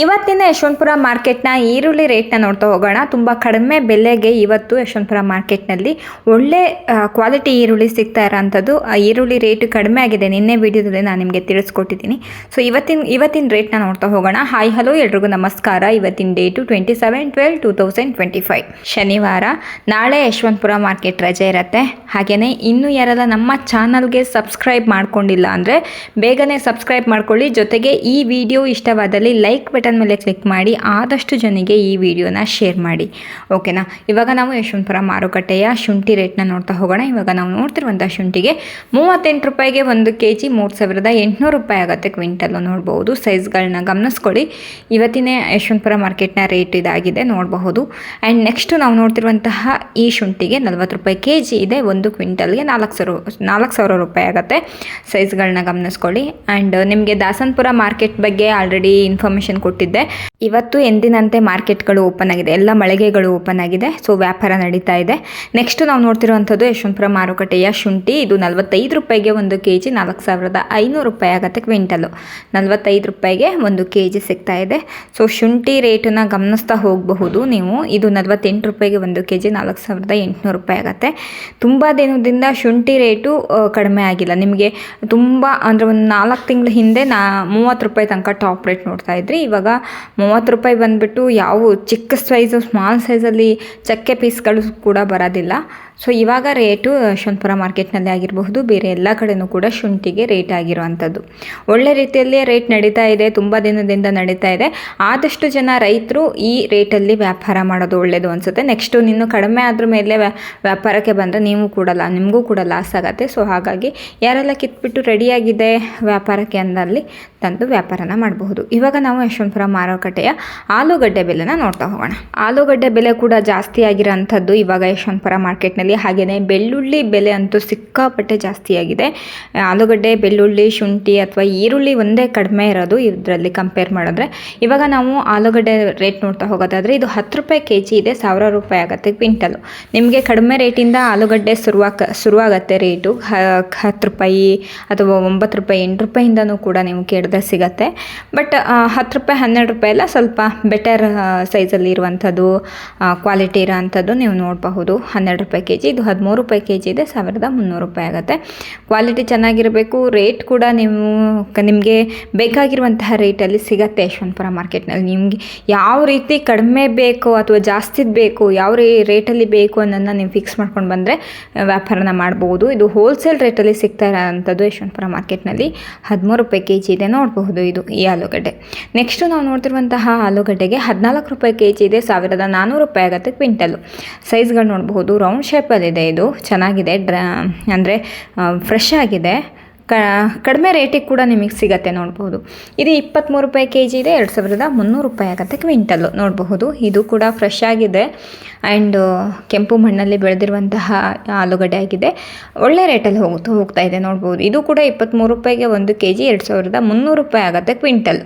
ಇವತ್ತಿನ ಯಶವಂತಪುರ ಮಾರ್ಕೆಟ್ನ ಈರುಳ್ಳಿ ರೇಟ್ನ ನೋಡ್ತಾ ಹೋಗೋಣ. ತುಂಬ ಕಡಿಮೆ ಬೆಲೆಗೆ ಇವತ್ತು ಯಶವಂತಪುರ ಮಾರ್ಕೆಟ್ನಲ್ಲಿ ಒಳ್ಳೆ ಕ್ವಾಲಿಟಿ ಈರುಳ್ಳಿ ಸಿಗ್ತಾ ಇರೋಂಥದ್ದು. ಈರುಳ್ಳಿ ರೇಟ್ ಕಡಿಮೆ ಆಗಿದೆ. ನಿನ್ನೆ ವಿಡಿಯೋದಲ್ಲಿ ನಾನು ನಿಮಗೆ ತಿಳಿಸ್ಕೊಟ್ಟಿದ್ದೀನಿ. ಸೊ, ಇವತ್ತಿನ ಇವತ್ತಿನ ರೇಟ್ನ ನೋಡ್ತಾ ಹೋಗೋಣ. ಹಾಯ್, ಹಲೋ, ಎಲ್ರಿಗೂ ನಮಸ್ಕಾರ. ಇವತ್ತಿನ date twenty seven twelve two thousand twenty five. ಶನಿವಾರ, ನಾಳೆ ಯಶವಂತಪುರ ಮಾರ್ಕೆಟ್ ರಜೆ ಇರುತ್ತೆ. ಹಾಗೆಯೇ ಇನ್ನೂ ಯಾರೆಲ್ಲ ನಮ್ಮ ಚಾನಲ್ಗೆ ಸಬ್ಸ್ಕ್ರೈಬ್ ಮಾಡ್ಕೊಂಡಿಲ್ಲ ಅಂದರೆ ಬೇಗನೆ ಸಬ್ಸ್ಕ್ರೈಬ್ ಮಾಡ್ಕೊಳ್ಳಿ. ಜೊತೆಗೆ ಈ ವಿಡಿಯೋ ಇಷ್ಟವಾದಲ್ಲಿ ಲೈಕ್ ಬಟನ್ ಮೇಲೆ ಕ್ಲಿಕ್ ಮಾಡಿ ಆದಷ್ಟು ಜನಿಗೆ ಈ ವಿಡಿಯೋನ ಶೇರ್ ಮಾಡಿ. ಓಕೆನಾ? ಇವಾಗ ನಾವು ಯಶವಂತಪುರ ಮಾರುಕಟ್ಟೆಯ ಶುಂಠಿ ರೇಟ್ನ ನೋಡ್ತಾ ಹೋಗೋಣ. ಇವಾಗ ನಾವು ನೋಡ್ತಿರುವಂಥ ಶುಂಠಿಗೆ ಮೂವತ್ತೆಂಟು ರೂಪಾಯಿಗೆ ಒಂದು ಕೆ ಜಿ ಮೂರು ಸಾವಿರದ ಎಂಟುನೂರು ರೂಪಾಯಿ ಆಗುತ್ತೆ. ಕ್ವಿಂಟಲ್ಲು ನೋಡ್ಬೋದು. ಸೈಜ್ಗಳನ್ನ ಗಮನಿಸ್ಕೊಳ್ಳಿ. ಇವತ್ತಿನ ಯಶವಂತಪುರ ಮಾರ್ಕೆಟ್ನ ರೇಟ್ ಇದಾಗಿದೆ. ನೋಡಬಹುದು. ಆ್ಯಂಡ್ ನೆಕ್ಸ್ಟು ನಾವು ನೋಡ್ತಿರುವಂತಹ ಈ ಶುಂಠಿಗೆ ನಲ್ವತ್ತು ರೂಪಾಯಿ ಕೆ ಜಿ ಇದೆ. ಒಂದು ಕ್ವಿಂಟಲ್ಗೆ ನಾಲ್ಕು ಸಾವಿರ ನಾಲ್ಕು ಸಾವಿರ ರೂಪಾಯಿ ಆಗುತ್ತೆ. ಸೈಜ್ಗಳನ್ನ ಗಮನಿಸ್ಕೊಳ್ಳಿ. ಆ್ಯಂಡ್ ನಿಮಗೆ ದಾಸನ್ಪುರ ಮಾರ್ಕೆಟ್ ಬಗ್ಗೆ ಆಲ್ರೆಡಿ ಇನ್ಫಾರ್ಮೇಷನ್ ಕೊಟ್ಟಿದ್ದೆ. ಇವತ್ತು ಎಂದಿನಂತೆ ಮಾರ್ಕೆಟ್ಗಳು ಓಪನ್ ಆಗಿದೆ. ಎಲ್ಲ ಮಳಿಗೆಗಳು ಓಪನ್ ಆಗಿದೆ. ಸೊ, ವ್ಯಾಪಾರ ನಡೀತಾ ಇದೆ. ನೆಕ್ಸ್ಟ್ ನಾವು ನೋಡ್ತಿರುವಂಥದ್ದು ಯಶವಂತಪುರ ಮಾರುಕಟ್ಟೆಯ ಶುಂಠಿ. ಇದು ನಲವತ್ತೈದು ರೂಪಾಯಿಗೆ ಒಂದು ಕೆ ಜಿ ನಾಲ್ಕು ಸಾವಿರದ ಐನೂರು ರೂಪಾಯಿ ಆಗುತ್ತೆ ಕ್ವಿಂಟಲು. ನಲವತ್ತೈದು ರೂಪಾಯಿಗೆ ಒಂದು ಕೆ ಜಿ ಸಿಗ್ತಾ ಇದೆ. ಸೊ, ಶುಂಠಿ ರೇಟನ್ನ ಗಮನಿಸ್ತಾ ಹೋಗಬಹುದು ನೀವು. ಇದು ನಲವತ್ತೆಂಟು ರೂಪಾಯಿಗೆ ಒಂದು ಕೆ ಜಿ ನಾಲ್ಕು ಸಾವಿರದ ಎಂಟುನೂರು ರೂಪಾಯಿ ಆಗುತ್ತೆ. ತುಂಬ ದಿನದಿಂದ ಶುಂಠಿ ರೇಟು ಕಡಿಮೆ ಆಗಿಲ್ಲ. ನಿಮಗೆ ತುಂಬ ಅಂದರೆ ಒಂದು ನಾಲ್ಕು ತಿಂಗಳ ಹಿಂದೆ ನಾ ಮೂವತ್ತು ರೂಪಾಯಿ ತನಕ ಟಾಪ್ ರೇಟ್ ನೋಡ್ತಾ ಇದ್ರಿ. ಇವಾಗ ರೂಪಾಯಿ ಬಂದುಬಿಟ್ಟು ಯಾವ ಚಿಕ್ಕ ಸೈಜು ಸ್ಮಾಲ್ ಸೈಜಲ್ಲಿ ಚಕ್ಕೆ ಪೀಸ್ಗಳು ಕೂಡ ಬರೋದಿಲ್ಲ. ಸೊ ಇವಾಗ ರೇಟು ಯಶವಂತಪುರ ಮಾರ್ಕೆಟ್ನಲ್ಲಿ ಆಗಿರಬಹುದು, ಬೇರೆ ಎಲ್ಲ ಕಡೆನೂ ಕೂಡ ಶುಂಠಿಗೆ ರೇಟ್ ಆಗಿರುವಂಥದ್ದು. ಒಳ್ಳೆ ರೀತಿಯಲ್ಲಿ ರೇಟ್ ನಡೀತಾ ಇದೆ, ತುಂಬ ದಿನದಿಂದ ನಡೀತಾ ಇದೆ. ಆದಷ್ಟು ಜನ ರೈತರು ಈ ರೇಟಲ್ಲಿ ವ್ಯಾಪಾರ ಮಾಡೋದು ಒಳ್ಳೆಯದು ಅನಿಸುತ್ತೆ. ನೆಕ್ಸ್ಟು ನಿನ್ನೂ ಕಡಿಮೆ ಆದ್ರ ಮೇಲೆ ವ್ಯಾಪಾರಕ್ಕೆ ಬಂದರೆ ನೀವು ಕೂಡ ಲಾ, ನಿಮಗೂ ಕೂಡ ಲಾಸ್ ಆಗುತ್ತೆ. ಸೊ ಹಾಗಾಗಿ ಯಾರೆಲ್ಲ ಕಿತ್ಬಿಟ್ಟು ರೆಡಿಯಾಗಿದೆ ವ್ಯಾಪಾರಕ್ಕೆ ಅಂದಲ್ಲಿ ತಂದು ವ್ಯಾಪಾರನ ಮಾಡಬಹುದು. ಇವಾಗ ನಾವು ಯಶವಂತಪುರ ಮಾರುಕಟ್ಟೆಯ ಆಲೂಗಡ್ಡೆ ಬೆಲೆನ ನೋಡ್ತಾ ಹೋಗೋಣ. ಆಲೂಗಡ್ಡೆ ಬೆಲೆ ಕೂಡ ಜಾಸ್ತಿ ಆಗಿರೋಂಥದ್ದು ಇವಾಗ ಯಶವಂತಪುರ ಮಾರ್ಕೆಟ್ನಲ್ಲಿ ಹಾಗೆಯೇ ಬೆಳ್ಳುಳ್ಳಿ ಬೆಲೆ ಅಂತೂ ಸಿಕ್ಕಾಪಟ್ಟೆ ಜಾಸ್ತಿಯಾಗಿದೆ. ಆಲೂಗಡ್ಡೆ, ಬೆಳ್ಳುಳ್ಳಿ, ಶುಂಠಿ ಅಥವಾ ಈರುಳ್ಳಿ ಒಂದೇ ಕಡಿಮೆ ಇರೋದು ಇದರಲ್ಲಿ ಕಂಪೇರ್ ಮಾಡಿದ್ರೆ. ಇವಾಗ ನಾವು ಆಲೂಗಡ್ಡೆ ರೇಟ್ ನೋಡ್ತಾ ಹೋಗೋದಾದರೆ ಇದು ಹತ್ತು ರೂಪಾಯಿ ಕೆ ಜಿ ಇದೆ, ಸಾವಿರ ರೂಪಾಯಿ ಆಗುತ್ತೆ ಕ್ವಿಂಟಲು. ನಿಮಗೆ ಕಡಿಮೆ ರೇಟಿಂದ ಆಲೂಗಡ್ಡೆ ಶುರುವಾಕ, ಶುರುವಾಗತ್ತೆ ರೇಟು ಹತ್ತು ರೂಪಾಯಿ ಅಥವಾ ಒಂಬತ್ತು ರೂಪಾಯಿ, ಎಂಟು ರೂಪಾಯಿಂದನೂ ಕೂಡ ನೀವು ಕೇಳಿದ್ರೆ ಸಿಗತ್ತೆ. ಬಟ್ ಹತ್ತು ರೂಪಾಯಿ, ಹನ್ನೆರಡು ರೂಪಾಯಿ ಎಲ್ಲ ಸ್ವಲ್ಪ ಬೆಟರ್ ಸೈಜಲ್ಲಿ ಇರುವಂಥದ್ದು ಕ್ವಾಲಿಟಿ ಇರೋವಂಥದ್ದು ನೀವು ನೋಡಬಹುದು. ಹನ್ನೆರಡು ರೂಪಾಯಿ ಜಿ ಇದು ಹದಿಮೂರು ರೂಪಾಯಿ ಕೆ ಜಿ ಇದೆ, ಸಾವಿರದ ಮುನ್ನೂರು ರೂಪಾಯಿ ಆಗುತ್ತೆ. ಕ್ವಾಲಿಟಿ ಚೆನ್ನಾಗಿರಬೇಕು ರೇಟ್ ಕೂಡ ನೀವು ಕ- ನಿಮಗೆ ಬೇಕಾಗಿರುವಂತಹ ರೇಟಲ್ಲಿ ಸಿಗತ್ತೆ ಯಶವಂತಪುರ ಮಾರ್ಕೆಟ್ನಲ್ಲಿ ನಿಮಗೆ ಯಾವ ರೀತಿ ಕಡಿಮೆ ಬೇಕು ಅಥವಾ ಜಾಸ್ತಿ ಬೇಕು, ಯಾವ ರೀ ರೇಟಲ್ಲಿ ಬೇಕು ಅನ್ನೋದನ್ನ ನೀವು ಫಿಕ್ಸ್ ಮಾಡ್ಕೊಂಡು ಬಂದರೆ ವ್ಯಾಪಾರನ ಮಾಡ್ಬೋದು. ಇದು ಹೋಲ್ಸೇಲ್ ರೇಟಲ್ಲಿ ಸಿಗ್ತಾ ಇರೋಂಥದ್ದು ಯಶವಂತಪುರ ಮಾರ್ಕೆಟ್ನಲ್ಲಿ ಹದಿಮೂರು ರೂಪಾಯಿ ಕೆ ಜಿ ಇದೆ, ನೋಡಬಹುದು ಇದು ಈ ಆಲೂಗಡ್ಡೆ. ನೆಕ್ಸ್ಟು ನಾವು ನೋಡ್ತಿರುವಂತಹ ಆಲೂಗಡ್ಡೆಗೆ ಹದಿನಾಲ್ಕು ರೂಪಾಯಿ ಕೆ ಜಿ ಇದೆ, ಸಾವಿರದ ನಾನ್ನೂರು ರೂಪಾಯಿ ಆಗುತ್ತೆ ಕ್ವಿಂಟಲ್ಲು ಸೈಜ್ಗಳು ನೋಡಬಹುದು ರೌಂಡ್ ಶೇಪಲ್ಲಿದೆ ಇದು. ಚೆನ್ನಾಗಿದೆ. ಡ್ರ, ಅಂದರೆ ಫ್ರೆಶ್ ಆಗಿದೆ. ಕಡಿಮೆ ರೇಟಿಗೆ ಕೂಡ ನಿಮಗೆ ಸಿಗತ್ತೆ ನೋಡ್ಬೋದು. ಇದು ಇಪ್ಪತ್ತ್ಮೂರು ರೂಪಾಯಿ ಕೆ ಜಿ ಇದೆ, ಎರಡು ಸಾವಿರದ ಮುನ್ನೂರು ರೂಪಾಯಿ ಆಗುತ್ತೆ ಕ್ವಿಂಟಲ್ಲು ನೋಡಬಹುದು. ಇದು ಕೂಡ ಫ್ರೆಶ್ ಆಗಿದೆ. ಆ್ಯಂಡ್ ಕೆಂಪು ಮಣ್ಣಲ್ಲಿ ಬೆಳೆದಿರುವಂತಹ ಆಲೂಗಡ್ಡೆ ಆಗಿದೆ. ಒಳ್ಳೆ ರೇಟಲ್ಲಿ ಹೋಗ್ತಾ ಹೋಗ್ತಾ ಇದೆ ನೋಡ್ಬೋದು. ಇದು ಕೂಡ ಇಪ್ಪತ್ತ್ಮೂರು ರೂಪಾಯಿಗೆ ಒಂದು ಕೆ ಜಿ ಎರಡು ಸಾವಿರದ ಮುನ್ನೂರು ರೂಪಾಯಿ ಆಗುತ್ತೆ ಕ್ವಿಂಟಲ್.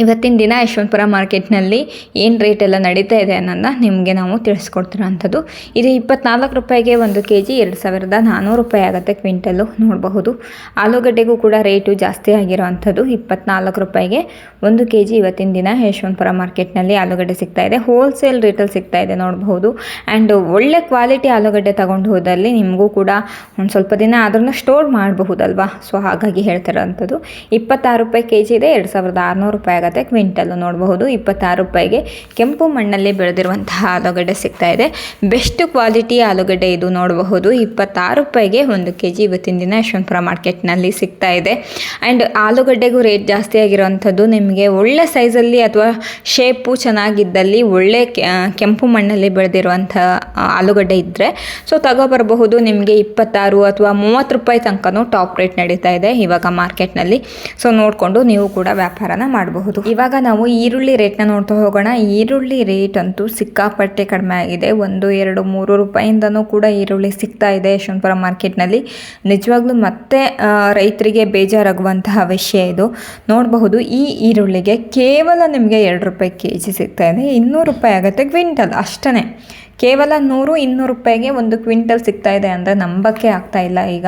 ಇವತ್ತಿನ ದಿನ ಯಶವಂತಪುರ ಮಾರ್ಕೆಟ್ನಲ್ಲಿ ಏನು ರೇಟ್ ಎಲ್ಲ ನಡೀತಾ ಇದೆ ಅನ್ನೋದನ್ನ ನಿಮಗೆ ನಾವು ತಿಳಿಸ್ಕೊಡ್ತಿರೋಂಥದ್ದು. ಇದು ಇಪ್ಪತ್ನಾಲ್ಕು ರೂಪಾಯಿಗೆ ಒಂದು ಕೆ ಜಿ ಎರಡು ಸಾವಿರದ ನಾನ್ನೂರು ರೂಪಾಯಿ ಆಗುತ್ತೆ ಕ್ವಿಂಟಲ್ಲು ನೋಡಬಹುದು. ಆಲೂಗಡ್ಡೆಗೂ ಕೂಡ ರೇಟು ಜಾಸ್ತಿ ಆಗಿರೋವಂಥದ್ದು ಇಪ್ಪತ್ನಾಲ್ಕು ರೂಪಾಯಿಗೆ ಒಂದು ಕೆ ಜಿ ಇವತ್ತಿನ ದಿನ ಯಶವಂತಪುರ ಮಾರ್ಕೆಟ್ನಲ್ಲಿ ಆಲೂಗಡ್ಡೆ ಸಿಗ್ತಾ ಇದೆ. ಹೋಲ್ಸೇಲ್ ರೇಟಲ್ಲಿ ಸಿಗ್ತಾ ಇದೆ ನೋಡಬಹುದು. ಆ್ಯಂಡ್ ಒಳ್ಳೆ ಕ್ವಾಲಿಟಿ ಆಲೂಗಡ್ಡೆ ತಗೊಂಡು ಹೋದಲ್ಲಿ ನಿಮಗೂ ಕೂಡ ಒಂದು ಸ್ವಲ್ಪ ದಿನ ಆದ್ರೂ ಸ್ಟೋರ್ ಮಾಡಬಹುದಲ್ವಾ? ಸೊ ಹಾಗಾಗಿ ಹೇಳ್ತಿರೋಂಥದ್ದು. ಇಪ್ಪತ್ತಾರು ರೂಪಾಯಿ ಕೆ ಜಿ ಇದೆ, ಎರಡು ಸಾವಿರದ ಆರುನೂರು ರೂಪಾಯಿ ಆಗುತ್ತೆ ಕ್ವಿಂಟಲ್ಲು ನೋಡಬಹುದು ಇಪ್ಪತ್ತಾರು ರೂಪಾಯಿಗೆ. ಕೆಂಪು ಮಣ್ಣಲ್ಲಿ ಬೆಳೆದಿರುವಂತಹ ಆಲೂಗಡ್ಡೆ ಸಿಗ್ತಾ ಇದೆ. ಬೆಸ್ಟ್ ಕ್ವಾಲಿಟಿ ಆಲೂಗಡ್ಡೆ ಇದು ನೋಡಬಹುದು. ಇಪ್ಪತ್ತಾರು ರೂಪಾಯಿಗೆ ಒಂದು ಕೆ ಜಿ ಇವತ್ತಿನ ದಿನ ಯಶವಂತಪುರ ಮಾರ್ಕೆಟ್ನಲ್ಲಿ ಸಿಗ್ತಾ ಇದೆ. ಆ್ಯಂಡ್ ಆಲೂಗಡ್ಡೆಗೂ ರೇಟ್ ಜಾಸ್ತಿ ಆಗಿರುವಂಥದ್ದು ನಿಮಗೆ ಒಳ್ಳೆ ಸೈಜಲ್ಲಿ ಅಥವಾ ಶೇಪು ಚೆನ್ನಾಗಿದ್ದಲ್ಲಿ ಒಳ್ಳೆ ಕೆಂಪು ಮಣ್ಣಲ್ಲಿ ಬೆಳೆದಿರುವಂಥ ಆಲೂಗಡ್ಡೆ ಇದ್ದರೆ ಸೊ ತಗೋಬರಬಹುದು. ನಿಮಗೆ ಇಪ್ಪತ್ತಾರು ಅಥವಾ ಮೂವತ್ತು ರೂಪಾಯಿ ತನಕನೂ ಟಾಪ್ ರೇಟ್ ನಡೀತಾ ಇದೆ ಇವಾಗ ಮಾರ್ಕೆಟ್ನಲ್ಲಿ. ಸೊ ನೋಡಿಕೊಂಡು ನೀವು ಕೂಡ ವ್ಯಾಪಾರನ ಮಾಡಬಹುದು. ಇವಾಗ ನಾವು ಈರುಳ್ಳಿ ರೇಟ್ನ ನೋಡ್ತಾ ಹೋಗೋಣ. ಈರುಳ್ಳಿ ರೇಟ್ ಅಂತೂ ಸಿಕ್ಕಾಪಟ್ಟೆ ಕಡಿಮೆ ಆಗಿದೆ. ಒಂದು, ಎರಡು, ಮೂರು ರೂಪಾಯಿಂದನೂ ಕೂಡ ಈರುಳ್ಳಿ ಸಿಗ್ತಾ ಇದೆ ಯಶವಂತಪುರ ಮಾರ್ಕೆಟ್ನಲ್ಲಿ. ನಿಜವಾಗ್ಲೂ ಮತ್ತೆ ರೈತರಿಗೆ ಬೇಜಾರಾಗುವಂತಹ ವಿಷಯ ಇದು. ನೋಡಬಹುದು, ಈ ಈರುಳ್ಳಿಗೆ ಕೇವಲ ನಿಮಗೆ ಎರಡು ರೂಪಾಯಿ ಕೆ ಜಿ ಸಿಗ್ತಾ ಇದೆ. ಇನ್ನೂರು ರೂಪಾಯಿ ಆಗುತ್ತೆ ಕ್ವಿಂಟಲ್ ಅಷ್ಟೇ. ಕೇವಲ ನೂರು ಇನ್ನೂರು ರೂಪಾಯಿಗೆ ಒಂದು ಕ್ವಿಂಟಲ್ ಸಿಗ್ತಾ ಇದೆ ಅಂದರೆ ನಂಬಕ್ಕೆ ಆಗ್ತಾ ಇಲ್ಲ ಈಗ.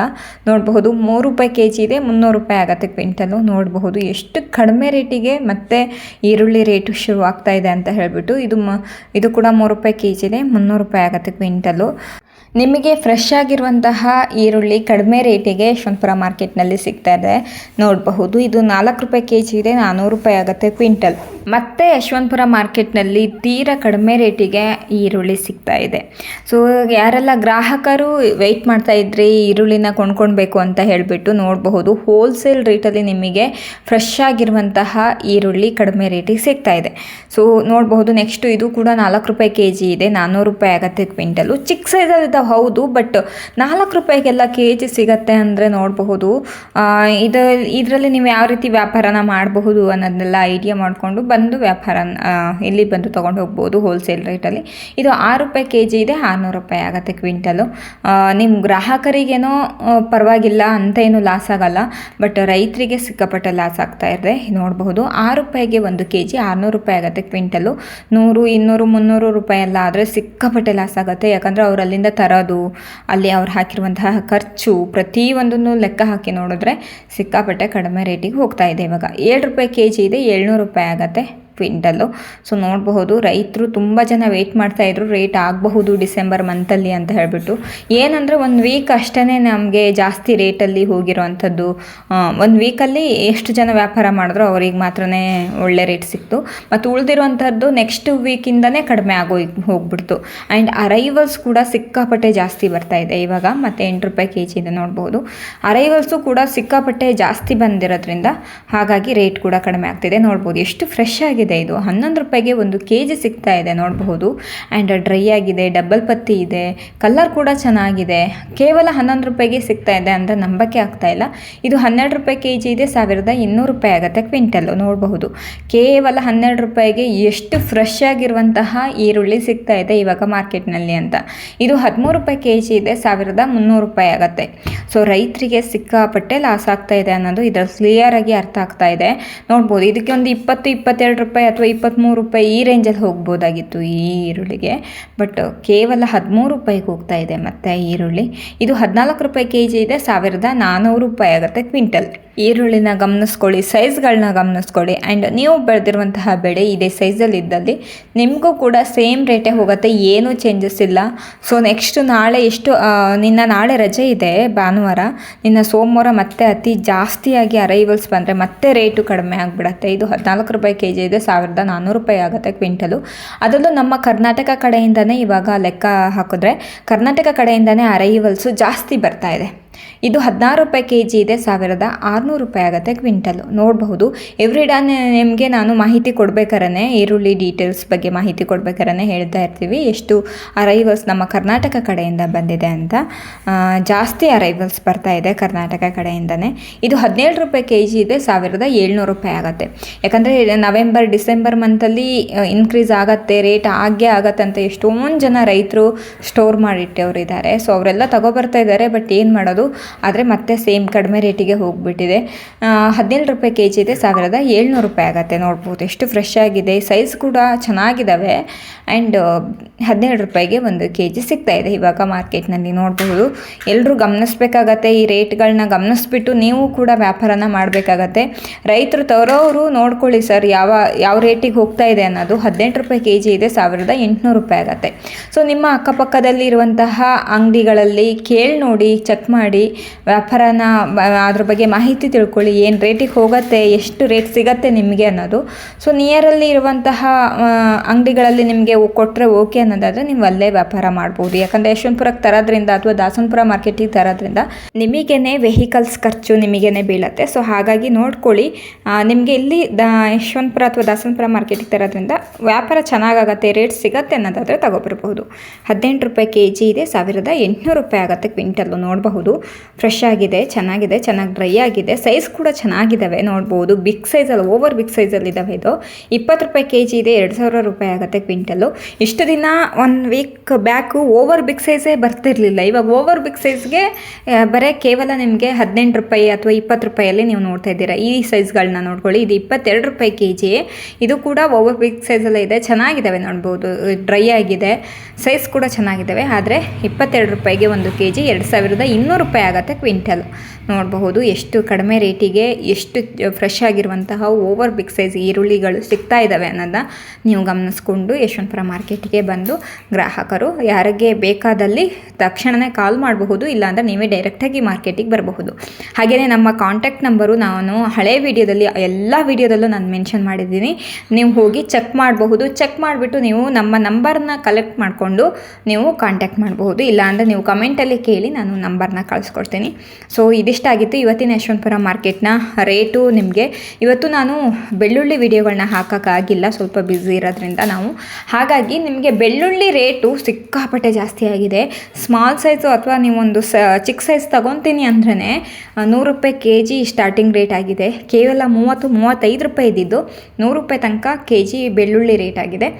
ನೋಡಬಹುದು, ಮೂರು ರೂಪಾಯಿ ಕೆ ಜಿ ಇದೆ, ಮುನ್ನೂರು ರೂಪಾಯಿ ಆಗುತ್ತೆ ಕ್ವಿಂಟಲು. ನೋಡಬಹುದು, ಎಷ್ಟು ಕಡಿಮೆ ರೇಟಿಗೆ ಮತ್ತೆ ಈರುಳ್ಳಿ ರೇಟು ಶುರು ಆಗ್ತಾ ಇದೆ ಅಂತ ಹೇಳಿಬಿಟ್ಟು ಇದು ಮ, ಇದು ಕೂಡ ಮೂರು ರೂಪಾಯಿ ಕೆ ಜಿ ಇದೆ, ಮುನ್ನೂರು ರೂಪಾಯಿ ಆಗುತ್ತೆ ಕ್ವಿಂಟಲು. ನಿಮಗೆ ಫ್ರೆಶ್ ಆಗಿರುವಂತಹ ಈರುಳ್ಳಿ ಕಡಿಮೆ ರೇಟಿಗೆ ಯಶವಂತಪುರ ಮಾರ್ಕೆಟ್ನಲ್ಲಿ ಸಿಗ್ತಾ ಇದೆ. ನೋಡಬಹುದು, ಇದು ನಾಲ್ಕು ರೂಪಾಯಿ ಕೆ ಜಿ ಇದೆ ನಾನ್ನೂರು ರೂಪಾಯಿ ಆಗುತ್ತೆ ಕ್ವಿಂಟಲ್. ಮತ್ತೆ ಯಶವಂತಪುರ ಮಾರ್ಕೆಟ್ನಲ್ಲಿ ತೀರ ಕಡಿಮೆ ರೇಟಿಗೆ ಈರುಳ್ಳಿ ಸಿಗ್ತಾ ಇದೆ. ಸೊ ಯಾರೆಲ್ಲ ಗ್ರಾಹಕರು ವೆಯ್ಟ್ ಮಾಡ್ತಾ ಇದ್ರಿ, ಈರುಳ್ಳಿನ ಕೊಂಡ್ಕೊಳ್ಬೇಕು ಅಂತ ಹೇಳಿಬಿಟ್ಟು ನೋಡಬಹುದು ಹೋಲ್ಸೇಲ್ ರೇಟಲ್ಲಿ ನಿಮಗೆ ಫ್ರೆಶ್ ಆಗಿರುವಂತಹ ಈರುಳ್ಳಿ ಕಡಿಮೆ ರೇಟಿಗೆ ಸಿಗ್ತಾ ಇದೆ. ಸೊ ನೋಡಬಹುದು ನೆಕ್ಸ್ಟ್ ಇದು ಕೂಡ ನಾಲ್ಕು ರೂಪಾಯಿ ಕೆ ಜಿ ಇದೆ ನಾನ್ನೂರು ರೂಪಾಯಿ ಆಗುತ್ತೆ ಕ್ವಿಂಟಲು. ಚಿಕ್ಕ ಸೈಜಲ್ಲಿದ್ದಾವೆ ಹೌದು ಬಟ್ ನಾಲ್ಕು ರೂಪಾಯಿಗೆಲ್ಲ ಕೆ ಜಿ ಸಿಗತ್ತೆ ಅಂದರೆ ನೋಡಬಹುದು ಇದು, ಇದರಲ್ಲಿ ನೀವು ಯಾವ ರೀತಿ ವ್ಯಾಪಾರನ ಮಾಡಬಹುದು ಅನ್ನೋದನ್ನೆಲ್ಲ ಐಡಿಯಾ ಮಾಡಿಕೊಂಡು ಬಂದು ವ್ಯಾಪಾರ ಇಲ್ಲಿ ಬಂದು ತೊಗೊಂಡು ಹೋಗ್ಬೋದು ಹೋಲ್ಸೇಲ್ ರೇಟಲ್ಲಿ ಇದು ಆರು ರೂಪಾಯಿ ಕೆ ಜಿ ಇದೆ, ಆರುನೂರು ರೂಪಾಯಿ ಆಗುತ್ತೆ ಕ್ವಿಂಟಲು ನಿಮ್ಮ ಗ್ರಾಹಕರಿಗೇನೋ ಪರವಾಗಿಲ್ಲ ಅಂತ ಏನು ಲಾಸ್ ಆಗಲ್ಲ. ಬಟ್ ರೈತರಿಗೆ ಸಿಕ್ಕಾಪಟ್ಟೆ ಲಾಸ್ ಆಗ್ತಾ ಇದೆ, ನೋಡಬಹುದು. ಆರು ರೂಪಾಯಿಗೆ ಒಂದು ಕೆ ಜಿ ಆರುನೂರು ರೂಪಾಯಿ ಆಗುತ್ತೆ ಕ್ವಿಂಟಲು ನೂರು, ಇನ್ನೂರು, ಮುನ್ನೂರು ರೂಪಾಯಿ ಎಲ್ಲ ಆದರೆ ಸಿಕ್ಕಾಪಟ್ಟೆ ಲಾಸ್ ಆಗುತ್ತೆ. ಯಾಕಂದರೆ ಅವ್ರು ಅಲ್ಲಿಂದ ತರೋದು, ಅಲ್ಲಿ ಅವ್ರು ಹಾಕಿರುವಂತಹ ಖರ್ಚು ಪ್ರತಿಯೊಂದನ್ನು ಲೆಕ್ಕ ಹಾಕಿ ನೋಡಿದ್ರೆ ಸಿಕ್ಕಾಪಟ್ಟೆ ಕಡಿಮೆ ರೇಟಿಗೆ ಹೋಗ್ತಾ ಇದೆ ಇವಾಗ. ಏಳು ರೂಪಾಯಿ ಕೆ ಜಿ ಇದೆ, ಏಳ್ನೂರು ರೂಪಾಯಿ ಆಗುತ್ತೆ. ಕ್ವಿಂಟಲ್ಲು. ಸೊ ನೋಡಬಹುದು, ರೈತರು ತುಂಬ ಜನ ವೆಯ್ಟ್ ಮಾಡ್ತಾ ಇದ್ರು. ರೇಟ್ ಆಗಬಹುದು ಡಿಸೆಂಬರ್ ಮಂತಲ್ಲಿ ಅಂತ ಹೇಳಿಬಿಟ್ಟು. ಏನಂದರೆ ಒಂದು ವೀಕ್ ಅಷ್ಟೇ ನಮಗೆ ಜಾಸ್ತಿ ರೇಟಲ್ಲಿ ಹೋಗಿರೋವಂಥದ್ದು. ಒಂದು ವೀಕಲ್ಲಿ ಎಷ್ಟು ಜನ ವ್ಯಾಪಾರ ಮಾಡಿದ್ರು ಅವ್ರಿಗೆ ಮಾತ್ರ ಒಳ್ಳೆ ರೇಟ್ ಸಿಕ್ತು. ಮತ್ತು ಉಳಿದಿರುವಂಥದ್ದು ನೆಕ್ಸ್ಟ್ ವೀಕಿಂದನೇ ಕಡಿಮೆ ಆಗೋ ಹೋಗ್ಬಿಡ್ತು. ಆ್ಯಂಡ್ ಅರೈವಲ್ಸ್ ಕೂಡ ಸಿಕ್ಕಾಪಟ್ಟೆ ಜಾಸ್ತಿ ಬರ್ತಾ ಇದೆ ಇವಾಗ. ಮತ್ತು ಎಂಟು ರೂಪಾಯಿ ಕೆ ಜಿ ಇದೆ ನೋಡ್ಬೋದು ಅರೈವಲ್ಸು ಕೂಡ ಸಿಕ್ಕಾಪಟ್ಟೆ ಜಾಸ್ತಿ ಬಂದಿರೋದ್ರಿಂದ ಹಾಗಾಗಿ ರೇಟ್ ಕೂಡ ಕಡಿಮೆ ಆಗ್ತಿದೆ. ನೋಡ್ಬೋದು ಎಷ್ಟು ಫ್ರೆಶ್ ಆಗಿದೆ. ಇದು ಹನ್ನೊಂದು ರೂಪಾಯಿಗೆ ಒಂದು ಕೆ ಜಿ ಸಿಗ್ತಾ ಇದೆ. ನೋಡಬಹುದು. ಆ್ಯಂಡ್ ಡ್ರೈ ಆಗಿದೆ ಡಬ್ಬಲ್ ಪತ್ತಿ ಇದೆ ಕಲರ್ ಕೂಡ ಚೆನ್ನಾಗಿದೆ. ಕೇವಲ ಹನ್ನೊಂದು ರೂಪಾಯಿಗೆ ಸಿಗ್ತಾ ಇದೆ ಅಂತ ನಂಬಕ್ಕೆ ಆಗ್ತಾ ಇಲ್ಲ. ಇದು ಹನ್ನೆರಡು ರೂಪಾಯಿ ಕೆ ಜಿ ಇದೆ, ಸಾವಿರದ ಇನ್ನೂರು ರೂಪಾಯಿ ಆಗುತ್ತೆ ಕ್ವಿಂಟಲ್ಲು ನೋಡಬಹುದು. ಕೇವಲ ಹನ್ನೆರಡು ರೂಪಾಯಿಗೆ ಎಷ್ಟು ಫ್ರೆಶ್ ಆಗಿರುವಂತಹ ಈರುಳ್ಳಿ ಸಿಗ್ತಾ ಇದೆ ಇವಾಗ ಮಾರ್ಕೆಟ್ನಲ್ಲಿ ಅಂತ. ಇದು ಹದಿಮೂರು ರೂಪಾಯಿ ಕೆ ಜಿ ಇದೆ, ಸಾವಿರದ ಮುನ್ನೂರು ರೂಪಾಯಿ ಆಗುತ್ತೆ. ಸೊ ರೈತರಿಗೆ ಸಿಕ್ಕಾಪಟ್ಟೆ ಲಾಸ್ ಆಗ್ತಾ ಇದೆ ಅನ್ನೋದು ಇದರಲ್ಲಿ ಕ್ಲಿಯರ್ ಆಗಿ ಅರ್ಥ ಆಗ್ತಾ ಇದೆ. ನೋಡ್ಬೋದು ಇದಕ್ಕೆ ಒಂದು ಇಪ್ಪತ್ತು, ಇಪ್ಪತ್ತೆರಡು ರೂಪಾಯಿ ಅಥವಾ ಇಪ್ಪತ್ತ್ಮೂರು ರೂಪಾಯಿ ಈ ರೇಂಜಲ್ಲಿ ಹೋಗ್ಬೋದಾಗಿತ್ತು ಈ ಈರುಳ್ಳಿಗೆ. ಬಟ್ ಕೇವಲ ಹದಿಮೂರು ರೂಪಾಯಿಗೆ ಹೋಗ್ತಾ ಇದೆ ಮತ್ತೆ ಈರುಳ್ಳಿ. ಇದು ಹದಿನಾಲ್ಕು ರೂಪಾಯಿ ಕೆ ಜಿ ಇದೆ, ಸಾವಿರದ ನಾನ್ನೂರು ರೂಪಾಯಿ ಆಗುತ್ತೆ ಕ್ವಿಂಟಲ್. ಈರುಳ್ಳಿನ ಗಮನಿಸ್ಕೊಳ್ಳಿ ಸೈಜ್ಗಳನ್ನ ಗಮನಿಸ್ಕೊಳ್ಳಿ. ಆ್ಯಂಡ್ ನೀವು ಬೆಳೆದಿರುವಂತಹ ಬೆಳೆ ಇದೇ ಸೈಜಲ್ಲಿ ಇದ್ದಲ್ಲಿ ನಿಮಗೂ ಕೂಡ ಸೇಮ್ ರೇಟೇ ಹೋಗುತ್ತೆ, ಏನೂ ಚೇಂಜಸ್ ಇಲ್ಲ. ಸೊ ನೆಕ್ಸ್ಟ್ ನಾಳೆ ಎಷ್ಟು ನಿನ್ನ ನಾಳೆ ರಜೆ ಇದೆ ಭಾನುವಾರ. ನಿನ್ನ ಸೋಮವಾರ ಮತ್ತೆ ಅತಿ ಜಾಸ್ತಿಯಾಗಿ ಅರೈವಲ್ಸ್ ಬಂದರೆ ಮತ್ತೆ ರೇಟು ಕಡಿಮೆ ಆಗಿಬಿಡತ್ತೆ. ಇದು ಹದಿನಾಲ್ಕು ರೂಪಾಯಿ ಕೆ ಜಿ ಇದೆ ಸಾವಿರದ ನಾನ್ನೂರು ರೂಪಾಯಿ ಆಗುತ್ತೆ ಕ್ವಿಂಟಲು. ಅದರಲ್ಲೂ ನಮ್ಮ ಕರ್ನಾಟಕ ಕಡೆಯಿಂದನೇ ಇವಾಗ ಲೆಕ್ಕ ಹಾಕಿದ್ರೆ ಕರ್ನಾಟಕ ಕಡೆಯಿಂದನೇ ಅರೈವಲ್ಸು ಜಾಸ್ತಿ ಬರ್ತಾ ಇದೆ. ಇದು ಹದಿನಾರು ರೂಪಾಯಿ ಕೆ ಜಿ ಇದೆ, ಸಾವಿರದ ಆರುನೂರು ರೂಪಾಯಿ ಆಗುತ್ತೆ ಕ್ವಿಂಟಲ್. ನೋಡಬಹುದು. ಎವ್ರಿ ಡಾ ನಿಮಗೆ ನಾನು ಮಾಹಿತಿ ಕೊಡಬೇಕಾರೆ ಈರುಳ್ಳಿ ಡೀಟೇಲ್ಸ್ ಬಗ್ಗೆ ಮಾಹಿತಿ ಕೊಡಬೇಕಾರೆ ಹೇಳ್ತಾ ಇರ್ತೀವಿ. ಎಷ್ಟು ಅರೈವಲ್ಸ್ ನಮ್ಮ ಕರ್ನಾಟಕ ಕಡೆಯಿಂದ ಬಂದಿದೆ ಅಂತ ಜಾಸ್ತಿ ಅರೈವಲ್ಸ್ ಬರ್ತಾ ಇದೆ ಕರ್ನಾಟಕ ಕಡೆಯಿಂದನೇ. ಇದು ಹದಿನೇಳು ರೂಪಾಯಿ ಕೆ ಜಿ ಇದೆ, ಸಾವಿರದ ಏಳ್ನೂರು ರೂಪಾಯಿ ಆಗುತ್ತೆ. ಯಾಕಂದರೆ ನವೆಂಬರ್, ಡಿಸೆಂಬರ್ ಮಂತಲ್ಲಿ ಇನ್ಕ್ರೀಸ್ ಆಗತ್ತೆ ರೇಟ್ ಆಗೇ ಆಗತ್ತೆ ಅಂತ ಎಷ್ಟೊಂದು ಜನ ರೈತರು ಸ್ಟೋರ್ ಮಾಡಿಟ್ಟವ್ರು ಇದ್ದಾರೆ ಸೊ ಅವರೆಲ್ಲ ತಗೊಬರ್ತಾ ಇದ್ದಾರೆ ಬಟ್ ಏನು ಮಾಡೋದು? ಆದರೆ ಮತ್ತೆ ಸೇಮ್ ಕಡಿಮೆ ರೇಟಿಗೆ ಹೋಗ್ಬಿಟ್ಟಿದೆ. ಹದಿನೇಳು ರೂಪಾಯಿ ಕೆ ಜಿ ಇದೆ, ಸಾವಿರದ ಏಳ್ನೂರು ರೂಪಾಯಿ ಆಗುತ್ತೆ ನೋಡ್ಬೋದು. ಎಷ್ಟು ಫ್ರೆಶ್ ಆಗಿದೆ ಸೈಜ್ ಕೂಡ ಚೆನ್ನಾಗಿದ್ದಾವೆ ಆ್ಯಂಡ್ ಹದಿನೇಳು ರೂಪಾಯಿಗೆ ಒಂದು ಕೆ ಜಿ ಸಿಗ್ತಾ ಇದೆ ಇವಾಗ ಮಾರ್ಕೆಟ್ನಲ್ಲಿ ನೋಡಬಹುದು ಎಲ್ಲರೂ ಗಮನಿಸ್ಬೇಕಾಗತ್ತೆ ಈ ರೇಟ್ಗಳನ್ನ ಗಮನಿಸ್ಬಿಟ್ಟು ನೀವು ಕೂಡ ವ್ಯಾಪಾರನ ಮಾಡಬೇಕಾಗತ್ತೆ. ರೈತರು ತರೋರು ನೋಡ್ಕೊಳ್ಳಿ ಸರ್, ಯಾವ ಯಾವ ರೇಟಿಗೆ ಹೋಗ್ತಾ ಇದೆ ಅನ್ನೋದು. ಹದಿನೆಂಟು ರೂಪಾಯಿ ಕೆ ಜಿ ಇದೆ, ಸಾವಿರದ ಎಂಟುನೂರು ರೂಪಾಯಿ ಆಗುತ್ತೆ. ಸೊ ನಿಮ್ಮ ಅಕ್ಕಪಕ್ಕದಲ್ಲಿ ಇರುವಂತಹ ಅಂಗಡಿಗಳಲ್ಲಿ ಕೇಳಿ ನೋಡಿ ಚೆಕ್ ಮಾಡಿ. ವ್ಯಾಪಾರನ ಬ- ಅದ್ರ ಬಗ್ಗೆ ಮಾಹಿತಿ ತಿಳ್ಕೊಳ್ಳಿ, ಏನು ರೇಟಿಗೆ ಹೋಗುತ್ತೆ, ಎಷ್ಟು ರೇಟ್ ಸಿಗತ್ತೆ ನಿಮಗೆ ಅನ್ನೋದು. ಸೊ ನಿಯರಲ್ಲಿ ಇರುವಂತಹ ಅಂಗಡಿಗಳಲ್ಲಿ ನಿಮಗೆ ಕೊಟ್ಟರೆ ಓಕೆ ಅನ್ನೋದಾದರೆ ನೀವು ಅಲ್ಲೇ ವ್ಯಾಪಾರ ಮಾಡ್ಬೋದು. ಯಾಕಂದರೆ ಯಶವಂತಪುರಕ್ಕೆ ತರೋದ್ರಿಂದ ಅಥವಾ ದಾಸನಪುರ ಮಾರ್ಕೆಟಿಗೆ ತರೋದ್ರಿಂದ ನಿಮಗೇನೆ ವೆಹಿಕಲ್ಸ್ ಖರ್ಚು ನಿಮಗೇನೆ ಬೀಳತ್ತೆ. ಸೊ ಹಾಗಾಗಿ ನೋಡ್ಕೊಳ್ಳಿ ನಿಮಗೆ ಇಲ್ಲಿ ದಾ, ಯಶವಂತಪುರ ಅಥವಾ ದಾಸನಪುರ ಮಾರ್ಕೆಟಿಗೆ ತರೋದ್ರಿಂದ ವ್ಯಾಪಾರ ಚೆನ್ನಾಗಾಗತ್ತೆ ರೇಟ್ ಸಿಗತ್ತೆ ಅನ್ನೋದಾದರೆ ತಗೋಬರ್ಬೋದು ಹದಿನೆಂಟು ರೂಪಾಯಿ ಕೆ ಜಿ ಇದೆ, ಸಾವಿರದ ಎಂಟುನೂರು ರೂಪಾಯಿ ಆಗುತ್ತೆ ಕ್ವಿಂಟಲ್ಲು, ನೋಡಬಹುದು. ಫ್ರೆಶ್ ಆಗಿದೆ, ಚೆನ್ನಾಗಿದೆ, ಚೆನ್ನಾಗಿ ಡ್ರೈ ಆಗಿದೆ. ಸೈಜ್ ಕೂಡ ಚೆನ್ನಾಗಿದ್ದಾವೆ ನೋಡ್ಬೋದು. ಬಿಗ್ ಸೈಜಲ್ಲಿ ಓವರ್ ಬಿಗ್ ಸೈಜಲ್ಲಿ ಇದ್ದಾವೆ ಇದು. ಇಪ್ಪತ್ತು ರೂಪಾಯಿ ಕೆ ಜಿ ಇದೆ, ಎರಡು ಸಾವಿರ ರೂಪಾಯಿ ಆಗುತ್ತೆ ಕ್ವಿಂಟಲ್ಲು ಇಷ್ಟು ದಿನ one week back over big size ಬರ್ತಿರಲಿಲ್ಲ. ಇವಾಗ ಓವರ್ ಬಿಗ್ ಸೈಜ್ಗೆ ಬರೀ ಕೇವಲ ನಿಮಗೆ ಹದಿನೆಂಟು ರೂಪಾಯಿ ಅಥವಾ ಇಪ್ಪತ್ತು ರೂಪಾಯಲ್ಲಿ ನೀವು ನೋಡ್ತಾ ಇದ್ದೀರಾ. ಈ ಸೈಜ್ಗಳನ್ನ ನೋಡ್ಕೊಳ್ಳಿ. ಇದು ಇಪ್ಪತ್ತೆರಡು ರೂಪಾಯಿ ಕೆ ಜಿ ಇದು ಕೂಡ ಓವರ್ ಬಿಗ್ ಸೈಜಲ್ಲೇ ಇದೆ. ಚೆನ್ನಾಗಿದ್ದಾವೆ ನೋಡ್ಬೋದು. ಡ್ರೈ ಆಗಿದೆ. ಸೈಜ್ ಕೂಡ ಚೆನ್ನಾಗಿದ್ದಾವೆ ಆದರೆ ಇಪ್ಪತ್ತೆರಡು ರೂಪಾಯಿಗೆ ಒಂದು ಕೆ ಜಿ ಎರಡು ಸಾವಿರದ ಇನ್ನೂರು ರೂಪಾಯಿ ಆಗುತ್ತೆ ಕ್ವಿಂಟಲ್. ನೋಡಬಹುದು. ಎಷ್ಟು ಕಡಿಮೆ ರೇಟಿಗೆ ಎಷ್ಟು ಫ್ರೆಶ್ ಆಗಿರುವಂತಹ ಓವರ್ ಬಿಗ್ ಸೈಜ್ ಈರುಳ್ಳಿಗಳು ಸಿಗ್ತಾ ಇದ್ದಾವೆ ಅನ್ನೋದನ್ನ ನೀವು ಗಮನಿಸ್ಕೊಂಡು ಯಶವಂತಪುರ ಮಾರ್ಕೆಟಿಗೆ ಬಂದು ಗ್ರಾಹಕರು ಯಾರಿಗೆ ಬೇಕಾದಲ್ಲಿ ತಕ್ಷಣವೇ ಕಾಲ್ ಮಾಡಬಹುದು, ಇಲ್ಲಾಂದರೆ ನೀವೇ ಡೈರೆಕ್ಟಾಗಿ ಮಾರ್ಕೆಟಿಗೆ ಬರಬಹುದು. ಹಾಗೆಯೇ ನಮ್ಮ ಕಾಂಟ್ಯಾಕ್ಟ್ ನಂಬರು ನಾನು ಹಳೆ ವಿಡಿಯೋದಲ್ಲಿ ಎಲ್ಲ ವಿಡಿಯೋದಲ್ಲೂ ನಾನು ಮೆನ್ಷನ್ ಮಾಡಿದ್ದೀನಿ. ನೀವು ಹೋಗಿ ಚೆಕ್ ಮಾಡಬಹುದು. ಚೆಕ್ ಮಾಡಿಬಿಟ್ಟು ನೀವು ನಮ್ಮ ನಂಬರ್ನ ಕಲೆಕ್ಟ್ ಮಾಡಿಕೊಂಡು ನೀವು ಕಾಂಟ್ಯಾಕ್ಟ್ ಮಾಡಬಹುದು. ಇಲ್ಲಾಂದರೆ ನೀವು ಕಮೆಂಟಲ್ಲಿ ಕೇಳಿ ನಾನು ನಂಬರ್ನ ಕಳಿಸ್ಕೊಡ್ತೀನಿ. ಸೊ ಇದಿಷ್ಟಾಗಿತ್ತು ಇವತ್ತಿನ ಯಶವಂತಪುರ ಮಾರ್ಕೆಟ್ನ ರೇಟು ನಿಮಗೆ. ಇವತ್ತು ನಾನು ಬೆಳ್ಳುಳ್ಳಿ ವಿಡಿಯೋಗಳನ್ನ ಹಾಕೋಕ್ಕಾಗಿಲ್ಲ ಸ್ವಲ್ಪ ಬ್ಯುಸಿ ಇರೋದ್ರಿಂದ ನಾವು. ಹಾಗಾಗಿ ನಿಮಗೆ ಬೆಳ್ಳುಳ್ಳಿ ರೇಟು ಸಿಕ್ಕಾಪಟ್ಟೆ ಜಾಸ್ತಿ ಆಗಿದೆ. ಸ್ಮಾಲ್ ಸೈಜು ಅಥವಾ ನೀವೊಂದು ಸ ಚಿಕ್ಕ ಸೈಜ್ ತೊಗೊತೀನಿ ಅಂದ್ರೇ ನೂರು ರೂಪಾಯಿ ಕೆ ಜಿ ಸ್ಟಾರ್ಟಿಂಗ್ ರೇಟ್ ಆಗಿದೆ. ಕೇವಲ ಮೂವತ್ತು, ಮೂವತ್ತೈದು ರೂಪಾಯಿ ಇದ್ದಿದ್ದು ನೂರು ರೂಪಾಯಿ ತನಕ ಕೆ ಜಿ ಬೆಳ್ಳುಳ್ಳಿ ರೇಟ್ ಆಗಿದೆ.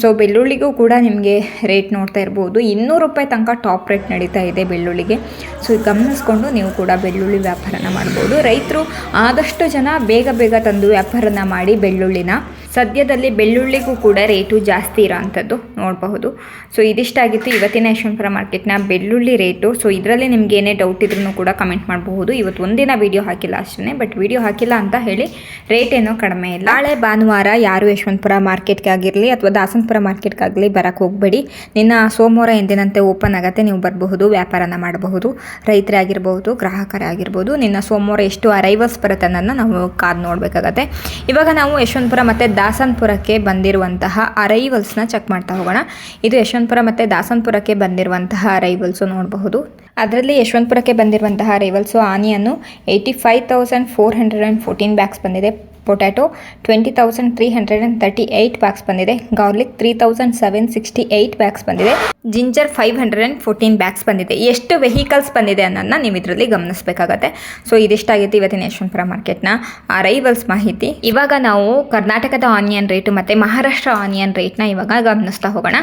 ಸೊ ಬೆಳ್ಳುಳ್ಳಿಗೂ ಕೂಡ ನಿಮಗೆ ರೇಟ್ ನೋಡ್ತಾ ಇರ್ಬೋದು. ಇನ್ನೂರು ರೂಪಾಯಿ ತನಕ ಟಾಪ್ ರೇಟ್ ನಡೀತಾ ಇದೆ ಬೆಳ್ಳುಳ್ಳಿಗೆ. ಸೊ ಗಮನಿಸ್ಕೊಂಡು ನೀವು ಕೂಡ ಬೆಳ್ಳುಳ್ಳಿ ವ್ಯಾಪಾರನ ಮಾಡ್ಬೋದು. ರೈತರು ಆದಷ್ಟು ಜನ ಬೇಗ ಬೇಗ ತಂದು ವ್ಯಾಪಾರನ ಮಾಡಿ ಬೆಳ್ಳುಳ್ಳಿನ ಸದ್ಯದಲ್ಲಿ ಬೆಳ್ಳುಳ್ಳಿಗೂ ಕೂಡ ರೇಟು ಜಾಸ್ತಿ ಇರೋವಂಥದ್ದು ನೋಡಬಹುದು. ಸೊ ಇದಿಷ್ಟಾಗಿತ್ತು ಇವತ್ತಿನ ಯಶವಂತಪುರ ಮಾರ್ಕೆಟ್ನ ಬೆಳ್ಳುಳ್ಳಿ ರೇಟು. ಸೊ ಇದರಲ್ಲಿ ನಿಮ್ಗೆ ಏನೇ ಡೌಟ್ ಇದ್ರೂ ಕೂಡ ಕಮೆಂಟ್ ಮಾಡಬಹುದು. ಇವತ್ತು ಒಂದಿನ ವೀಡಿಯೋ ಹಾಕಿಲ್ಲ ಅಷ್ಟೇ ಬಟ್ ವೀಡಿಯೋ ಹಾಕಿಲ್ಲ ಅಂತ ಹೇಳಿ ರೇಟ್ ಏನೋ ಕಡಿಮೆ ಇಲ್ಲ. ನಾಳೆ ಭಾನುವಾರ ಯಾರು ಯಶವಂತಪುರ ಮಾರ್ಕೆಟ್ಗೆ ಆಗಿರಲಿ ಅಥವಾ ದಾಸನಪುರ ಮಾರ್ಕೆಟ್ಗಾಗಲಿ ಬರೋಕ್ಕೆ ಹೋಗಬೇಡಿ. ನಿನ್ನ ಸೋಮವಾರ ಎಂದಿನಂತೆ ಓಪನ್ ಆಗುತ್ತೆ, ನೀವು ಬರಬಹುದು, ವ್ಯಾಪಾರನ ಮಾಡಬಹುದು, ರೈತರೇ ಆಗಿರ್ಬೋದು ಗ್ರಾಹಕರೇ ಆಗಿರ್ಬೋದು ನಿನ್ನ ಸೋಮವಾರ ಎಷ್ಟು ಅರೈವಲ್ಸ್ ಬರುತ್ತೆ ಅನ್ನೋದನ್ನ ನಾವು ಕಾದು ನೋಡಬೇಕಾಗತ್ತೆ. ಇವಾಗ ನಾವು ಯಶವಂತಪುರ ಮತ್ತು ದಾಸನಪುರಕ್ಕೆ ಬಂದಿರುವಂತಹ ಅರೈವಲ್ಸ್ನ ಚೆಕ್ ಮಾಡ್ತಾ ಹೋಗೋಣ. ಇದು ಯಶವಂತಪುರ ಮತ್ತು ದಾಸನ್ಪುರಕ್ಕೆ ಬಂದಿರುವಂತಹ ಅರೈವಲ್ಸು ನೋಡಬಹುದು. ಅದರಲ್ಲಿ ಯಶವಂತಪುರಕ್ಕೆ ಬಂದಿರುವಂತಹ arrivals onion eighty five thousand four hundred fourteen bags ಬಂದಿದೆ. Potato twenty thousand three hundred and thirty eight bags ಬಂದಿದೆ. Garlic three thousand seven sixty eight bags ಬಂದಿದೆ. Ginger five hundred and fourteen bags ಬಂದಿದೆ. ಎಷ್ಟು vehicles ಬಂದಿದೆ ಅನ್ನೋದನ್ನ ನೀವು ಇದರಲ್ಲಿ ಗಮನಿಸಬೇಕಾಗತ್ತೆ. So ಇದಿಷ್ಟಾಗಿತ್ತು ಇವತ್ತಿನ ಯಶವಂತಪುರ ಮಾರ್ಕೆಟ್ನ ಅರೈವಲ್ಸ್ ಮಾಹಿತಿ. ಇವಾಗ ನಾವು ಕರ್ನಾಟಕದ ಆನಿಯನ್ ರೇಟು ಮತ್ತು ಮಹಾರಾಷ್ಟ್ರ ಆನಿಯನ್ ರೇಟ್ನ ಇವಾಗ ಗಮನಿಸ್ತಾ ಹೋಗೋಣ.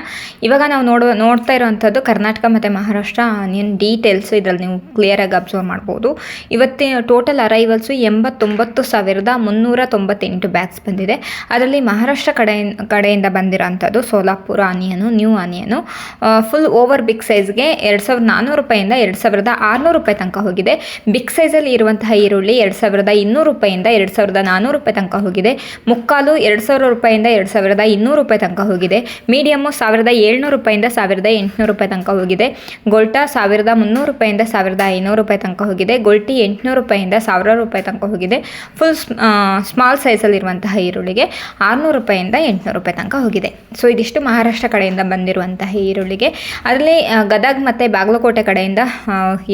ಇವಾಗ ನಾವು ನೋಡುವ ನೋಡ್ತಾ ಇರುವಂಥದ್ದು ಕರ್ನಾಟಕ ಮತ್ತು ಮಹಾರಾಷ್ಟ್ರ ಆನಿಯನ್ ಡೀಟೇಲ್ಸ್ ಇದರಲ್ಲಿ ನೀವು ಕ್ಲಿಯರಾಗಿ ಅಬ್ಸರ್ವ್ ಮಾಡ್ಬೋದು. ಇವತ್ತಿನ ಟೋಟಲ್ ಅರೈವಲ್ಸು ಎಂಬತ್ತೊಂಬತ್ತು ಸಾವಿರದ ಮುನ್ನೂರ ತೊಂಬತ್ತೆಂಟು ಬ್ಯಾಗ್ಸ್ ಬಂದಿದೆ. ಅದರಲ್ಲಿ ಮಹಾರಾಷ್ಟ್ರ ಕಡೆ ಕಡೆಯಿಂದ ಬಂದಿರೋಂಥದ್ದು Solapur onion, new onion. Full over big ಸೈಜ್ಗೆ ಎರಡು ಸಾವಿರದ ನಾನ್ನೂರು ರೂಪಾಯಿಂದ ಎರಡು ಸಾವಿರದ ಆರುನೂರು ರೂಪಾಯಿ ತನಕ ಹೋಗಿದೆ. ಬಿಗ್ ಸೈಜಲ್ಲಿ ಇರುವಂತಹ ಈರುಳ್ಳಿ ಎರಡು ಸಾವಿರದ ಇನ್ನೂರು ರೂಪಾಯಿಂದ ಎರಡು ಸಾವಿರದ ನಾನ್ನೂರು ರೂಪಾಯಿ ತನಕ ಹೋಗಿದೆ. ಮುಕ್ಕಾಲು ಎರಡು ಸಾವಿರ ರೂಪಾಯಿಂದ ಎರಡು ಸಾವಿರದ ಇನ್ನೂರು ರೂಪಾಯಿ ತನಕ ಹೋಗಿದೆ. ಮೀಡಿಯಮ್ಮು ಸಾವಿರದ ಏಳ್ನೂರು ರೂಪಾಯಿಂದ ಸಾವಿರದ ಎಂಟುನೂರು ರೂಪಾಯಿ ತನಕ ಹೋಗಿದೆ. ಗೋಲ್ಟಾ ಸಾವಿರದ ಮುನ್ನೂರು ರೂಪಾಯಿಂದ ಸಾವಿರದ ಐನೂರು ರೂಪಾಯಿ ತನಕ ಹೋಗಿದೆ. ಗೋಲ್ಟಿ ಎಂಟುನೂರು ರೂಪಾಯಿಂದ ಸಾವಿರ ರೂಪಾಯಿ ತನಕ ಹೋಗಿದೆ. ಫುಲ್ ಸ್ಮಾಲ್ ಸೈಜಲ್ಲಿರುವಂತಹ ಈರುಳ್ಳಿಗೆ ಆರುನೂರು ರೂಪಾಯಿಂದ ಎಂಟುನೂರು ರೂಪಾಯಿ ತನಕ ಹೋಗಿದೆ. ಸೊ ಇದಿಷ್ಟು ಮಹಾರಾಷ್ಟ್ರ ಕಡೆಯಿಂದ ಬಂದಿರುವಂತಹ ಈರುಳ್ಳಿಗೆ. ಅದರಲ್ಲಿ ಗದಗ್ ಮತ್ತು ಬಾಗಲಕೋಟೆ ಕಡೆಯಿಂದ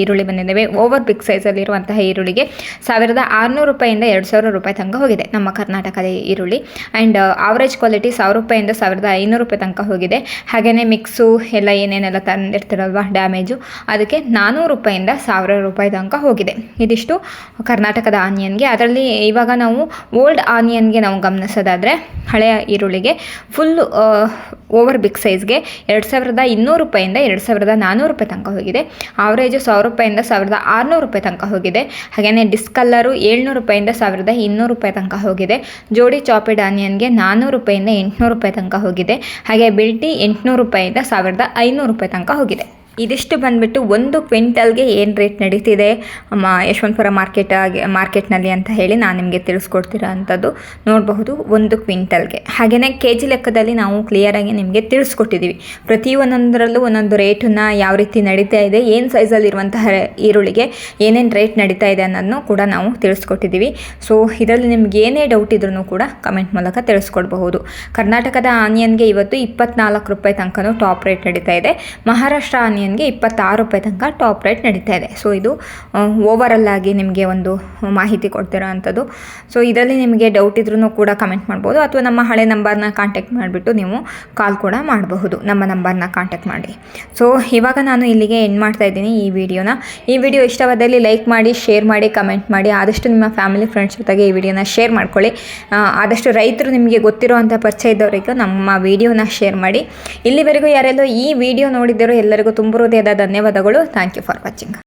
ಈರುಳ್ಳಿ ಬಂದಿದ್ದಾವೆ. ಓವರ್ ಬಿಗ್ ಸೈಜಲ್ಲಿರುವಂತಹ ಈರುಳ್ಳಿಗೆ ಸಾವಿರದ ಆರುನೂರು ರೂಪಾಯಿಂದ ಎರಡು ಸಾವಿರ ರೂಪಾಯಿ ತನಕ ಹೋಗಿದೆ ನಮ್ಮ ಕರ್ನಾಟಕದ ಈರುಳ್ಳಿ. ಆ್ಯಂಡ್ ಆವರೇಜ್ ಕ್ವಾಲಿಟಿ ಸಾವಿರ ರೂಪಾಯಿಂದ ಸಾವಿರದ ಐನೂರು ರೂಪಾಯಿ ತನಕ ಹೋಗಿದೆ. ಹಾಗೆಯೇ ಮಿಕ್ಸು ಎಲ್ಲ ಏನೇನೆಲ್ಲ ತಂದಿರ್ತಿರಲ್ವ ಡ್ಯಾಮೇಜು ಅದಕ್ಕೆ ನಾನ್ನೂರು ರೂಪಾಯಿಂದ ಸಾವಿರ ರೂಪಾಯಿ ತನಕ ಹೋಗಿದೆ. ಇದಿಷ್ಟು ಕರ್ನಾಟಕದ ಆನಿಯನ್ಗೆ ಅದರಲ್ಲಿ ಇವಾಗ ನಾವು ಓಲ್ಡ್ ಆನಿಯನ್ಗೆ ನಾವು ಗಮನಿಸೋದಾದರೆ ಹಳೆಯ ಈರುಳ್ಳಿಗೆ ಫುಲ್ ಓವರ್ ಬಿಗ್ ಸೈಜ್ಗೆ ಎರಡು ಸಾವಿರದ ಇನ್ನೂರು ರೂಪಾಯಿಂದ ಎರಡು ಸಾವಿರದ ನಾನ್ನೂರು ರೂಪಾಯಿ ತನಕ ಹೋಗಿದೆ. ಆವರೇಜು ಸಾವಿರ ರೂಪಾಯಿಂದ ಸಾವಿರದ ಆರುನೂರು ರೂಪಾಯಿ ತನಕ ಹೋಗಿದೆ. ಹಾಗೆಯೇ ಡಿಸ್ಕಲ್ಲರು ಏಳ್ನೂರು ರೂಪಾಯಿಂದ ಸಾವಿರದ ಇನ್ನೂರು ರೂಪಾಯಿ ತನಕ ಹೋಗಿದೆ. ಜೋಡಿ ಚಾಪೆಡ್ ಆನಿಯನ್ಗೆ ನಾನ್ನೂರು ರೂಪಾಯಿಂದ ಎಂಟುನೂರು ರೂಪಾಯಿ ತನಕ ಹೋಗಿದೆ. ಹಾಗೆ ಬಿಲ್ಟಿ ಎಂಟುನೂರು ರೂಪಾಯಿಂದ ಸಾವಿರದ ಐನೂರು ರೂಪಾಯಿ ತನಕ ಹೋಗಿದೆ. ಇದಿಷ್ಟು ಬಂದ್ಬಿಟ್ಟು ಒಂದು ಕ್ವಿಂಟಲ್ಗೆ ಏನು ರೇಟ್ ನಡೀತಿದೆ? ಮ ಯಶವಂತಪುರ ಮಾರ್ಕೆಟ್ ಆಗಿ, ಮಾರ್ಕೆಟ್ನಲ್ಲಿ ಅಂತ ಹೇಳಿ ನಾನು ನಿಮಗೆ ತಿಳಿಸ್ಕೊಡ್ತಿರೋ ಅಂಥದ್ದು ನೋಡಬಹುದು ಒಂದು ಕ್ವಿಂಟಲ್ಗೆ. ಹಾಗೆಯೇ ಕೆ ಜಿ ಲೆಕ್ಕದಲ್ಲಿ ನಾವು ಕ್ಲಿಯರಾಗಿ ನಿಮಗೆ ತಿಳಿಸ್ಕೊಟ್ಟಿದ್ದೀವಿ ಪ್ರತಿ ಒಂದೊಂದರಲ್ಲೂ ಒಂದೊಂದು ರೇಟನ್ನು ಯಾವ ರೀತಿ ನಡೀತಾ ಇದೆ, ಏನು ಸೈಜಲ್ಲಿರುವಂತಹ ಈರುಳ್ಳಿಗೆ ಏನೇನು ರೇಟ್ ನಡೀತಾ ಇದೆ ಅನ್ನೋದನ್ನು ಕೂಡ ನಾವು ತಿಳಿಸ್ಕೊಟ್ಟಿದ್ದೀವಿ ಸೊ ಇದರಲ್ಲಿ ನಿಮ್ಗೆ ಏನೇ ಡೌಟ್ ಇದ್ರೂ ಕೂಡ ಕಮೆಂಟ್ ಮೂಲಕ ತಿಳಿಸ್ಕೊಡ್ಬಹುದು. ಕರ್ನಾಟಕದ ಆನಿಯನ್ಗೆ ಇವತ್ತು ಇಪ್ಪತ್ನಾಲ್ಕು ರೂಪಾಯಿ ತನಕನೂ ಟಾಪ್ ರೇಟ್ ನಡೀತಾ ಇದೆ. ಮಹಾರಾಷ್ಟ್ರ ಆನಿಯನ್ಗೆ ನೈನ್ಗೆ ಇಪ್ಪತ್ತಾರು ರೂಪಾಯಿ ತನಕ ಟಾಪ್ ರೇಟ್ ನಡೀತಾ ಇದೆ. ಸೊ ಇದು ಓವರಲ್ ಆಗಿ ನಿಮಗೆ ಒಂದು ಮಾಹಿತಿ ಕೊಡ್ತಿರೋ ಅಂಥದ್ದು. ಸೊ ಇದರಲ್ಲಿ ನಿಮಗೆ ಡೌಟ್ ಇದ್ರೂ ಕೂಡ ಕಮೆಂಟ್ ಮಾಡ್ಬೋದು. ಅಥವಾ ನಮ್ಮ ಹಳೆ ನಂಬರ್ನ ಕಾಂಟ್ಯಾಕ್ಟ್ ಮಾಡಿಬಿಟ್ಟು ನೀವು ಕಾಲ್ ಕೂಡ ಮಾಡಬಹುದು. ನಮ್ಮ ನಂಬರ್ನ ಕಾಂಟ್ಯಾಕ್ಟ್ ಮಾಡಿ. ಸೊ ಇವಾಗ ನಾನು ಇಲ್ಲಿಗೆ ಎಂಡ್ ಮಾಡ್ತಾ ಇದ್ದೀನಿ ಈ ವಿಡಿಯೋನ ಈ ವಿಡಿಯೋ ಇಷ್ಟವಾದಲ್ಲಿ ಲೈಕ್ ಮಾಡಿ ಶೇರ್ ಮಾಡಿ ಕಮೆಂಟ್ ಮಾಡಿ, ಆದಷ್ಟು ನಿಮ್ಮ ಫ್ಯಾಮಿಲಿ ಫ್ರೆಂಡ್ಸ್ ಜೊತೆಗೆ ಈ ವಿಡಿಯೋನ ಶೇರ್ ಮಾಡ್ಕೊಳ್ಳಿ. ಆದಷ್ಟು ರೈತರು ನಿಮಗೆ ಗೊತ್ತಿರುವಂಥ ಪರಿಚಯ ಇದ್ದವರಿಗೂ ನಮ್ಮ ವಿಡಿಯೋನ ಶೇರ್ ಮಾಡಿ. ಇಲ್ಲಿವರೆಗೂ ಯಾರೆಲ್ಲೋ ಈ ವಿಡಿಯೋ ನೋಡಿದ್ದೀರೋ ಎಲ್ಲರಿಗೂ ತುಂಬ ಹೃದಯದ ಧನ್ಯವಾದಗಳು. Thank you for watching